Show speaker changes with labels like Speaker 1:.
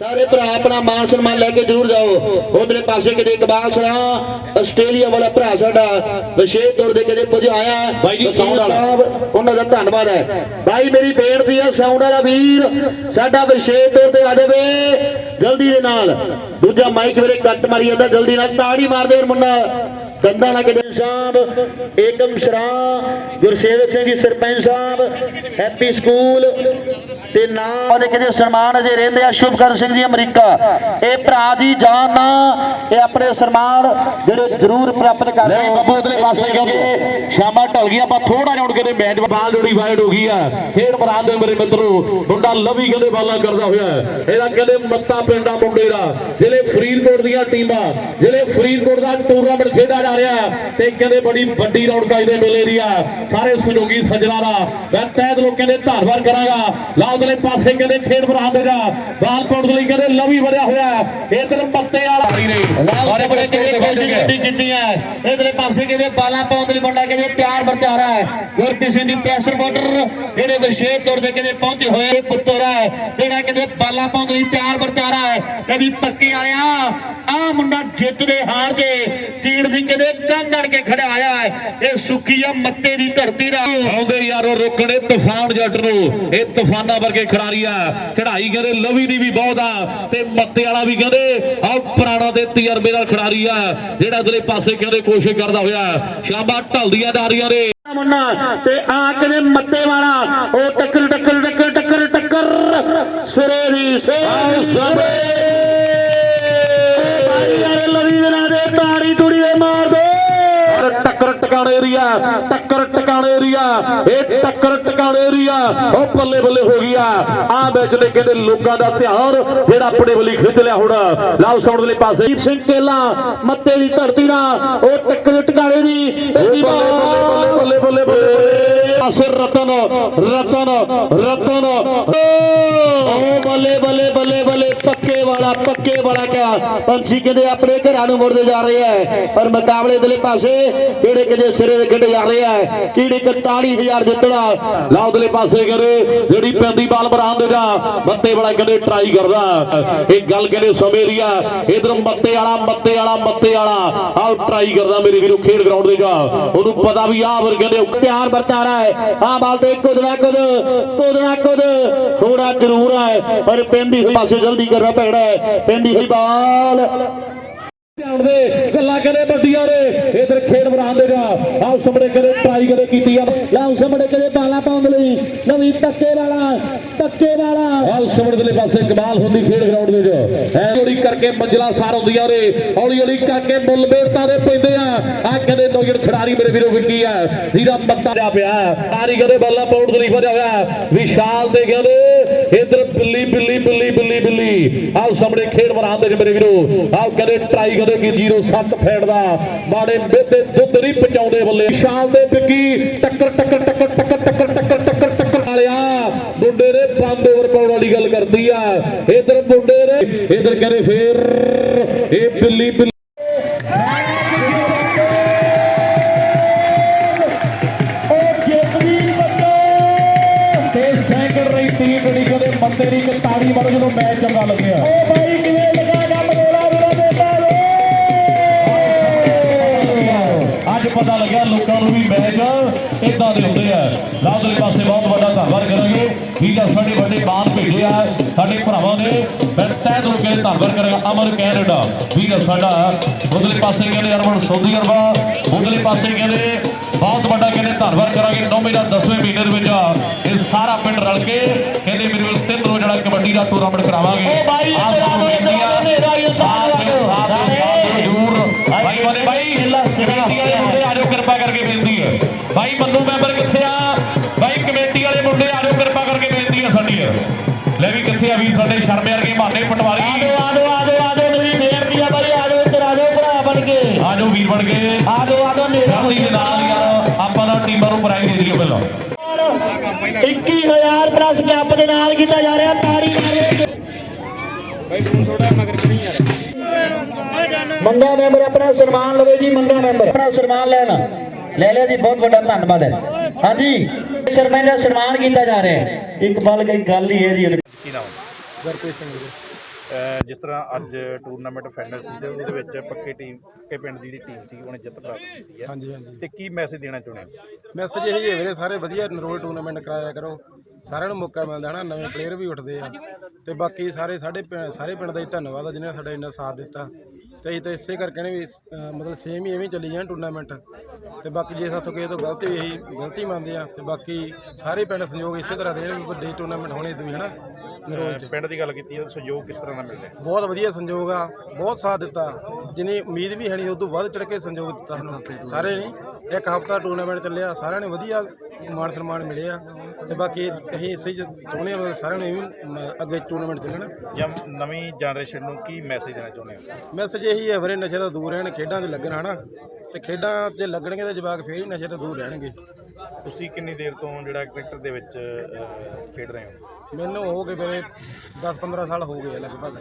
Speaker 1: ਸਾਰੇ ਭਰਾ ਆਪਣਾ ਮਾਨ ਸਨਮਾਨ ਲੈ ਕੇ ਜ਼ਰੂਰ ਜਾਓ। ਉਧਰੇ ਪਾਸੇ ਕਿਤੇ ਇਕਬਾਲ ਸਰਾ ਆਸਟ੍ਰੇਲੀਆ ਵਾਲਾ ਭਰਾ ਸਾਡਾ ਵਿਸ਼ੇਸ਼ ਤੌਰ ਤੇ ਕਿਤੇ ਪੁੱਜ ਆਇਆ।
Speaker 2: ਬਾਈ ਜੀ, sound ਵਾਲਾ।
Speaker 1: ਸਾਹਿਬ ਉਹਨਾਂ ਦਾ ਧੰਨਵਾਦ ਹੈ। ਭਾਈ ਮੇਰੀ ਬੇਨਤੀ ਹੈ ਸਾਊਂਡ ਵਾਲਾ ਵੀਰ ਸਾਡਾ ਵਿਸ਼ੇਸ਼ ਤੌਰ ਤੇ ਆ ਜਾਵੇ। ਜਲਦੀ ਦੇ ਨਾਲ। ਦੂਜਾ ਮਾਈਕ ਮੇਰੇ ਕੱਟ ਮਾਰੀ ਜਾਂਦਾ ਜਲਦੀ ਨਾਲ ਤਾੜੀ ਮਾਰਦੇ ਹੋਏ ਮੁੰਡਾ। ਕੰਦਾ ਨਾ ਕਿਤੇ ਸਾਹਿਬ ਏਕਮ ਸ਼ਰਾ ਗੁਰਸੇਵਕ ਸਿੰਘ ਜੀ ਸਰਪੰਚ ਸਾਹਿਬ ਹੈਪੀ ਸਕੂਲ ਤੇ ਨਾਮ ਉਹਦੇ ਕਿਤੇ ਸਨਮਾਨ ਅਜੇ ਰਹਿੰਦੇ ਆ? ਸ਼ੁਭਕਰਨ ਸਿੰਘ ਜੀ ਅਮਰੀਕਾ। ਇਹ ਭਰਾ ਦੀ ਜਾਨ ਨਾ ਇਹ ਆਪਣੇ ਸਨਮਾਨ ਜਿਹੜੇ ਜ਼ਰੂਰ ਪ੍ਰਾਪਤ ਕਰ
Speaker 2: ਲੈ ਬੱਬੂ ਇਧਰੇ ਪਾਸੇ ਕਿਉਂਕਿ ਸ਼ਾਮਾਂ ਢਲ ਗਈਆਂ ਆਪਾਂ ਥੋੜਾ ਜਿਹਾ ਹੁਣ ਕਿਤੇ ਮੈਚ ਬਾਲ ਜੋੜੀ ਵਾਈਡ ਹੋ ਗਈ ਆ। ਫੇਰ ਬਰਾਂ ਦੇ ਮੇਰੇ ਮਿੱਤਰੋ ਮੁੰਡਾ ਲਵੀ ਕਹਿੰਦੇ ਬਾਲਾ ਕਰਦਾ ਹੋਇਆ। ਇਹਦਾ ਕਹਿੰਦੇ ਮੱਤਾ ਪਿੰਡਾ ਮੁੰਡੇ ਦਾ ਜਿਹੜੇ ਫਰੀਦਕੋਟ ਦੀਆਂ ਟੀਮਾਂ ਜਿਹੜੇ ਫਰੀਦਕੋਟ ਦਾ ਟੂਰਨਾਮੈਂਟ ਖੇਡਿਆ ਜਾ ਰਿਹਾ ਤੇ ਕਹਿੰਦੇ ਬੜੀ ਵੱਡੀ ਰੌਣਕ ਇਹਦੇ ਮੇਲੇ ਦੀ ਆ। ਸਾਰੇ ਸਹਿਯੋਗੀ ਸੱਜਣਾ ਦਾ ਮੈਂ ਤਹਿ ਦਿਲੋਂ ਕਹਿੰਦੇ ਧੰਨਵਾਦ ਕਰਾਂਗਾ। ਲਾਓ ਦੇ ਪਾਸੇ ਕਹਿੰਦੇ ਖੇਡ ਬਰਾਂ ਦੇ ਦਾ ਬਾਲਕੋਟ ਦੇ ਲਈ ਕਹਿੰਦੇ ਲਵੀ ਵਧਿਆ ਹੋਇਆ। ਇਧਰ ਮੱਤੇ ਵਾਲਾ
Speaker 1: ਸਾਰੇ ਬੜੇ ਕਿਹੜੇ ਕੋਸ਼ਿਸ਼ ਗੱਡੀ ਕੀਤੀ ਹੈ। ਇਧਰੇ ਪਾਸੇ ਕਿਹਦੇ ਬਾਲਾਂ ਪਾਉਣ ਲਈ ਮੁੰਡਾ ਕਿਹਦੇ ਤਿਆਰ ਵਰਤਿਆ ਰਿਹਾ ਹੈ। ਗੁਰਪ੍ਰੀਤ ਸਿੰਘ ਦੀ ਪ੍ਰੈਸ ਰਿਪੋਰਟਰ ਜਿਹੜੇ ਵਿਸ਼ੇਸ਼ ਤੌਰ ਤੇ ਕਿਹਦੇ ਪਹੁੰਚੇ ਹੋਏ ਪੁੱਤਰ ਹੈ। ਜਿਹੜਾ ਕਿਹਦੇ ਬਾਲਾਂ ਪਾਉਣ ਲਈ ਤਿਆਰ ਵਰਤਿਆ ਰਿਹਾ ਹੈ। ਕਦੀ ਪੱਕੇ ਵਾਲਿਆ ਆ ਮੁੰਡਾ ਜਿੱਤ ਦੇ ਹਾਰ ਜੇ ਟੀੜ ਦੀ ਕਿਹਦੇ ਕੰਨ ਅੜ ਕੇ ਖੜਿਆ ਆਇਆ ਹੈ। ਇਹ ਸੁੱਕੀ ਆ ਮੱਤੇ ਦੀ ਧਰਤੀ ਦਾ।
Speaker 2: ਆਉਂਦੇ ਯਾਰੋ ਰੋਕਣੇ ਤੂਫਾਨ ਜੱਟ ਨੂੰ। ਇਹ ਤੂਫਾਨਾਂ ਵਰਗੇ ਖਿਡਾਰੀ ਆ। ਖਿਡਾਈ ਕਹਿੰਦੇ ਲਵੀ ਦੀ ਵੀ ਬਹੁਤ ਆ ਤੇ ਮੱਤੇ ਵਾਲਾ ਵੀ ਕਹਿੰਦੇ ਆਹ ਪੁਰਾਣਾ ਤੇ ਤਜਰਬੇ ਦਾ ਖਿਡਾਰੀ ਆ ਜਿਹੜਾ ਅਗਲੇ ਪਾਸੇ ਕਹਿੰਦੇ ਕੋਸ਼ਿਸ਼ ਕਰਦਾ ਹੋਇਆ। ਸ਼ਾਬਾਂ ਢਲਦੀਆਂ ਰਹੀਆਂ ਨੇ।
Speaker 1: ਮੁੰਨਾ ਤੇ ਆ ਕਿਵੇਂ ਮੱਤੇ ਵਾਲਾ ਉਹ ਟੱਕਰ ਟੱਕਰ ਟੱਕਰ ਟੱਕਰ ਟੱਕਰ। ਸਿਰੇ ਦੀ ਸੇ ਭਾਈ ਯਾਰ ਲਵੀ ਦੇ ਨਾਂ ਦੇ ਤਾੜੀ ਤੁੜੀ ਦੇ ਮਾਰ ਦੇ।
Speaker 2: ਟੱਕਰ ਟਿਕਾਣੇ ਏਰੀਆ ਟੱਕਰ ਟਿਕਾਣੇ ਏਰੀਆ ਇਹ ਟੱਕਰ ਟਿਕਾਣੇ ਏਰੀਆ ਉਹ ਬੱਲੇ ਬੱਲੇ ਹੋ ਗਿਆ ਆ। ਮੈਚ ਨੇ ਕਹਿੰਦੇ ਲੋਕਾਂ ਦਾ ਧਿਆਨ ਜਿਹੜਾ ਆਪਣੇ ਵੱਲੀ ਖਿੱਚ ਲਿਆ ਹੁਣ। ਲਾਓ ਸਾਊਂਡ ਦੇ ਪਾਸੇ।
Speaker 1: ਦੀਪ ਸਿੰਘ ਕੇਲਾ ਮੱਤੇ ਦੀ ਧਰਤੀ ਨਾਲ ਉਹ ਟੱਕਰ ਟਿਕਾਣੇ ਦੀ ਇਹਦੀ ਬਾਲ
Speaker 2: ਬੱਲੇ ਬੱਲੇ ਬੱਲੇ। ਪਾਸੇ ਰਤਨ ਰਤਨ ਰਤਨ।
Speaker 1: ਵਾਲਾ ਕਿਆ? ਪੰਛੀ ਕਹਿੰਦੇ ਆਪਣੇ ਘਰਾਂ ਨੂੰ ਮੁੜਦੇ ਜਾ ਰਹੇ ਹੈ ਪਰ ਮੁਕਾਬਲੇ ਦੇ ਪਾਸੇ ਕਿਹੜੇ ਕਿਹੜੇ ਸਿਰੇ ਦੇ ਖੇਡੇ ਜਾ ਰਹੇ ਆ ਕਿਹੜੇ 41000 ਜਿੱਤਣਾ?
Speaker 2: ਲਾਓ ਦਲੇ ਪਾਸੇ ਕਰੇ ਜਿਹੜੀ ਪੈਂਦੀ ਬਾਲ ਬਰਾਨ ਦੇ ਜਾ ਮੱਤੇ ਵਾਲਾ ਕਹਿੰਦੇ ਟਰਾਈ ਕਰਦਾ। ਇਹ ਗੱਲ ਕਹਿੰਦੇ ਸਮੇਂ ਦੀ ਆ। ਇਧਰ ਮੱਤੇ ਵਾਲਾ ਮੱਤੇ ਵਾਲਾ ਮੱਤੇ ਵਾਲਾ। ਆਹ ਟਰਾਈ ਕਰਦਾ ਮੇਰੇ ਵੀਰੋ ਖੇਡ ਗਰਾਊਂਡ ਦੇ ਜਾ ਉਹਨੂੰ ਪਤਾ ਵੀ ਆਹ ਵਰ ਕਹਿੰਦੇ
Speaker 1: ਤਿਆਰ ਵਰਤਾਰਾ ਹੈ ਆ ਬਾਲ ਤੇ ਕੁਦ ਨਾ ਕੁਦ ਕੁਦ ਕੁਦ। ਥੋੜਾ ਜ਼ਰੂਰ ਹੈ ਪਰ ਪੈਂਦੀ ਹੋਈ ਪਾਸੇ ਜਲਦੀ ਕਰਨਾ ਪੈਣਾ ਹੈ ਪੈਂਦੀ ਹੋਈ ਬਾਲ।
Speaker 2: ਧਿਆਨ ਦੇ ਗੱਲਾਂ ਕਹਿੰਦੇ ਵੱਡੀਆਂ ਨੇ। ਇਧਰ ਖੇਡ ਬਰਾਨ ਦੇ ਜਾ ਆਹ ਸਾਹਮਣੇ ਕਹਿੰਦੇ ਟਰਾਈ ਕਰੇ ਕੀਤੀ ਆ।
Speaker 1: ਲਾਉ ਸਾਹਮਣੇ ਕਦੇ ਬਾਲਾ ਪਾਉਣ ਲਈ। ਨਵੀਂ ਟੱਕੇ ਵਾਲਾ ਟੱਕੇ ਵਾਲਾ।
Speaker 2: ਆਹ ਸਾਹਮਣੇ ਦੇ ਪਾਸੇ ਕਮਾਲ ਹੁੰਦੀ ਖੇਡ ਗਰਾਊਂਡ ਦੇ ਵਿੱਚ। ਐ ਹੌਲੀ ਕਰਕੇ ਮੰਜ਼ਲਾ ਸਾਰ ਹੁੰਦੀਆਂ ਨੇ ਹੌਲੀ ਹੌਲੀ ਕਰਕੇ ਮੁੱਲ ਬੇਰਤਾ ਦੇ ਪੈਂਦੇ ਆ। ਆ ਕਹਿੰਦੇ ਨੌਜਵਾਨ ਖਿਡਾਰੀ ਮੇਰੇ ਵੀਰੋ ਵਿਕੀ ਆ? ਜਿਹਦਾ ਮੱਤਾ ਜਾ ਪਿਆ। ਸਾਰੀ ਕਹਿੰਦੇ ਬੱਲਾ ਪਾਉਣ ਦੇ ਲਈ ਵਧਿਆ ਹੋਇਆ। ਵਿਸ਼ਾਲ ਦੇ ਕਹਿੰਦੇ, ਇਧਰ ਬਿੱਲੀ ਬਿੱਲੀ ਬਿੱਲੀ। ਬਿੱਲੀ ਸਾਹਮਣੇ ਖੇਡ ਬਰਾਨ ਦੇ ਮੇਰੇ ਵੀਰੋ। ਆਹ ਕਹਿੰਦੇ ਟਰਾਈ ਕਦੇ ਕੀ 07 ਫੈੜ ਦਾ ਮਾੜੇ ਦੁੱਧ ਨਹੀਂ ਪਹੁੰਚਾਉਂਦੇ ਬੱਲੇ। ਸ਼ਾਮ ਦੇ ਵਿਕੀ ਟੱਕਰ ਟੱਕਰ ਟੱਕਰ ਟੱਕਰ ਟੱਕਰ ਟੱਕਰ ਟੱਕਰ ਟੱਕਰ ਵਾਲਿਆ ਮੁੰਡੇ ਨੇ ਬੰਦ ਓਵਰ ਪਾਉਣ ਵਾਲੀ ਗੱਲ ਕਰਦੀ ਆ। ਇਧਰ ਮੁੰਡੇ ਨੇ, ਇਧਰ ਕਹਿੰਦੇ ਫੇਰ ਇਹ ਬਿੱਲੀ ਮੰਦੇ ਦੀ ਇੱਕ ਤਾੜੀ ਮਾਰੋ ਜਦੋਂ ਮੈਚ ਚੰਗਾ ਲੱਗਿਆ।
Speaker 1: ਉਹ ਬਾਈ ਕਿਵੇਂ ਲੱਗਾ ਗੋਲਾ ਵੀਰਾ ਦੇ ਤਾਰੇ
Speaker 2: ਅੱਜ ਪਤਾ ਲੱਗਿਆ ਲੋਕਾਂ ਨੂੰ ਵੀ ਮੈਚ ਇਦਾਂ ਦੇ ਹੁੰਦੇ ਆ। ਲਾਉਦਲੇ ਪਾਸੇ ਬਹੁਤ ਵੱਡਾ ਧੰਨਵਾਦ ਕਰਾਂਗੇ। ਠੀਕ ਆ ਸਾਡੇ ਵੱਡੇ ਬਾਨ ਭੇਜੇ ਆ ਸਾਡੇ ਭਰਾਵਾਂ ਨੇ। ਮੈਂ ਤਹਿ ਦਿਲੋਂ ਕਹਿੰਦੇ ਧੰਨਵਾਦ ਕਰਾਂਗਾ ਅਮਰ ਕੈਨੇਡਾ। ਠੀਕ ਆ ਸਾਡਾ ਉਧਰਲੇ ਪਾਸੇ ਕਹਿੰਦੇ ਅਰਵਣ ਸੌਦੀ ਅਰਬਾ ਉਧਰਲੇ ਪਾਸੇ ਕਹਿੰਦੇ ਬਹੁਤ ਵੱਡਾ ਕਹਿੰਦੇ ਧੰਨਵਾਦ ਕਰਾਂਗੇ। 9ਵੇਂ ਦਾ 10ਵੇਂ ਮਹੀਨੇ ਦੇ ਵਿੱਚ ਇਹ ਸਾਰਾ ਪਿੰਡ ਰਲ ਕੇ ਕਹਿੰਦੇ ਮੇਰੇ ਵੱਲ ਕਬੱਡੀ ਦਾ ਟੂਰਨਾਮੈਂਟ ਕਰਾਵਾਂਗੇ
Speaker 1: ਓ ਬਾਈ
Speaker 2: ਤੇਰਾ
Speaker 1: ਨੂੰ ਇਧਰ ਮੇਰਾ
Speaker 2: ਇਨਸਾਨ ਰੱਖੋ ਜੂਰ ਬਾਈ
Speaker 1: ਵਾਲੇ ਬਾਈ
Speaker 2: ਕਮੇਟੀ ਵਾਲੇ ਮੁੰਡੇ ਆ ਜਾਓ ਕਿਰਪਾ ਕਰਕੇ ਬੇਨਤੀ ਹੈ ਬਾਈ ਬੰਦੂ ਮੈਂਬਰ ਕਿੱਥੇ ਆ ਬਾਈ ਕਮੇਟੀ ਵਾਲੇ ਮੁੰਡੇ ਆ ਜਾਓ ਕਿਰਪਾ ਕਰਕੇ ਬੇਨਤੀ ਹੈ ਸਾਡੀ ਲੈ ਵੀ ਕਿੱਥੇ ਆ ਵੀਰ ਸਾਡੇ ਸ਼ਰਮੇ ਵਰਗੇ ਮਾਨੇ ਪਟਵਾਰੀ
Speaker 1: ਆ ਜਾਓ ਆ ਜਾਓ ਆ ਜਾਓ ਆ ਜਾਓ ਮੇਰੀ ਬੇਨਤੀ ਆ ਬਾਈ ਆ ਜਾਓ ਇੱਧਰ ਆ ਜਾਓ ਭਰਾ ਬਣ ਕੇ
Speaker 2: ਆ ਜਾਓ ਵੀਰ ਬਣ ਕੇ
Speaker 1: ਆ ਜਾਓ ਆ
Speaker 2: ਜਾਓ ਮੇਰਾ ਦੇ ਨਾਲ ਯਾਰ ਆਪਾਂ ਦਾ ਟੀਮਾਂ ਨੂੰ ਪ੍ਰਾਈਜ਼ ਦੇ ਦਈਏ ਪਹਿਲਾਂ
Speaker 1: 21000 ਪ੍ਰੈਸ ਕੈਂਪ ਦੇ ਨਾਲ ਕੀਤਾ ਜਾ ਰਿਹਾ ਮੰਗਾ ਮੈਂਬਰ ਆਪਣਾ ਸਨਮਾਨ ਲਵੇ ਜੀ ਮੰਗਾ ਮੈਂਬਰ। ਆਪਣਾ ਸਨਮਾਨ ਲੈਣਾ। ਲੈ ਲਿਆ ਜੀ ਬਹੁਤ ਵੱਡਾ ਧੰਨਵਾਦ ਹੈ। ਹਾਂਜੀ ਸ਼ਰਮਾ ਦਾ ਸਨਮਾਨ ਕੀਤਾ ਜਾ ਰਿਹਾ ਹੈ। ਇੱਕ ਬਲ ਗਈ ਗੱਲ ਹੀ ਹੈ ਜੀ।
Speaker 3: ਗੁਰਪ੍ਰੀਤ ਸਿੰਘ ਜੀ। ਜਿਸ ਤਰ੍ਹਾਂ ਅੱਜ ਟੂਰਨਾਮੈਂਟ ਫਾਈਨਲ ਸੀ ਤੇ ਉਹਦੇ ਵਿੱਚ ਪੱਕੇ ਟੀਮ ਪੱਕੇ ਪਿੰਡ ਦੀ ਜਿਹੜੀ ਟੀਮ ਸੀ ਉਹਨੇ ਜਿੱਤ ਪ੍ਰਾਪਤ ਕੀਤੀ ਹੈ।
Speaker 4: ਹਾਂਜੀ ਹਾਂਜੀ।
Speaker 3: ਤੇ ਕੀ ਮੈਸੇਜ ਦੇਣਾ ਚਾਹੁੰਦੇ ਹੋ?
Speaker 4: ਮੈਸੇਜ ਇਹੀ ਹੈ ਵੀਰੇ ਸਾਰੇ ਵਧੀਆ ਨਰੋਲ ਟੂਰਨਾਮੈਂਟ ਕਰਾਇਆ ਕਰੋ। ਸਾਰਿਆਂ ਨੂੰ ਮੌਕਾ ਮਿਲਦਾ ਹਨਾ ਨਵੇਂ ਪਲੇਅਰ ਵੀ ਉੱਠਦੇ ਆ। ਤੇ ਬਾਕੀ ਸਾਰੇ ਸਾਡੇ ਪਿੰ- ਸਾਰੇ ਪਿੰਡ ਦਾ ਹੀ ਧੰਨਵਾਦ ਆ ਜਿਨ੍ਹਾਂ ਨੇ ਸਾਡਾ ਇੰਨਾ ਸਾਥ ਦਿੱਤਾ। ਤੇ ਅਸੀਂ ਤਾਂ ਇਸੇ ਕਰਕੇ ਨੇ ਵੀ ਅਹ, ਮਤਲਬ ਸੇਮ ਹੀ ਐਵੇਂ ਹੀ ਚੱਲੀ ਜਾਣ ਟੂਰਨਾਮੈਂਟ ਤੇ ਬਾਕੀ ਜੇ ਸਾਥੋਂ ਕਿਸੇ ਤੋਂ ਗਲਤੀ ਹੋਈ ਅਸੀਂ ਗਲਤੀ ਮੰਨਦੇ ਆ ਤੇ ਬਾਕੀ ਸਾਰੇ ਪਿੰਡ ਸੰਯੋਗ ਇਸੇ ਤਰ੍ਹਾਂ ਵੀ ਵੱਡੇ ਟੂਰਨਾਮੈਂਟ ਹੋਣੇ ਤੇ ਵੀ ਹਨਾ।
Speaker 3: ਅਹ ਪਿੰਡ ਦੀ ਗੱਲ ਕੀਤੀ ਹੈ ਸਹਿਯੋਗ ਕਿਸ ਤਰ੍ਹਾਂ ਦਾ ਮਿਲ ਰਿਹਾ?
Speaker 4: ਬਹੁਤ ਵਧੀਆ ਸੰਯੋਗ ਆ ਬਹੁਤ ਸਾਥ ਦਿੱਤਾ। ਜਿਨੀ ਉਮੀਦ ਵੀ ਹੈ ਨਹੀਂ ਉਸ ਤੋਂ ਵੱਧ ਚੜ ਕੇ ਸੰਯੋਗ ਦਿੱਤਾ ਸਾਨੂੰ। ਸਾਰੇ ਨੇ ਇੱਕ ਹਫਤਾ ਟੂਰਨਾਮੈਂਟ ਚੱਲਿਆ ਸਾਰਿਆਂ ਨੇ ਵਧੀਆ ਮਾਣ ਸਨਮਾਨ ਮਿਲਿਆ। ਤੇ ਬਾਕੀ ਅਸੀਂ ਇਸੇ ਹੀ ਚਾਹੁੰਦੇ ਹਾਂ ਮਤਲਬ ਸਾਰਿਆਂ ਨੂੰ ਮ- ਅੱਗੇ ਟੂਰਨਾਮੈਂਟ ਚੱਲਣ।
Speaker 3: ਜਾਂ ਨਵੀਂ ਜਨਰੇਸ਼ਨ ਨੂੰ ਕੀ ਮੈਸੇਜ ਦੇਣਾ ਚਾਹੁੰਦੇ ਹੋ?
Speaker 4: ਮੈਸੇਜ ਇਹੀ ਹੈ ਵੀਰੇ ਨਸ਼ੇ ਤੋਂ ਦੂਰ ਰਹਿਣ ਖੇਡਾਂ 'ਚ ਲੱਗਣ ਹਨਾ? ਤੇ ਖੇਡਾਂ 'ਚ ਲੱਗਣਗੇ ਤਾਂ ਜਵਾਕ ਫੇਰ ਹੀ ਨਸ਼ੇ ਤੋਂ ਦੂਰ ਰਹਿਣਗੇ।
Speaker 3: ਤੁਸੀਂ ਕਿੰਨੀ ਦੇਰ ਤੋਂ ਜਿਹੜਾ ਕ੍ਰਿਕਟ ਦੇ ਵਿੱਚ ਅਹ, ਖੇਡ ਰਹੇ ਹੋ?
Speaker 4: ਮੈਨੂੰ ਹੋ ਗਏ ਵੀਰੇ 10 15 ਸਾਲ ਹੋ ਗਏ ਆ ਲਗਭਗ।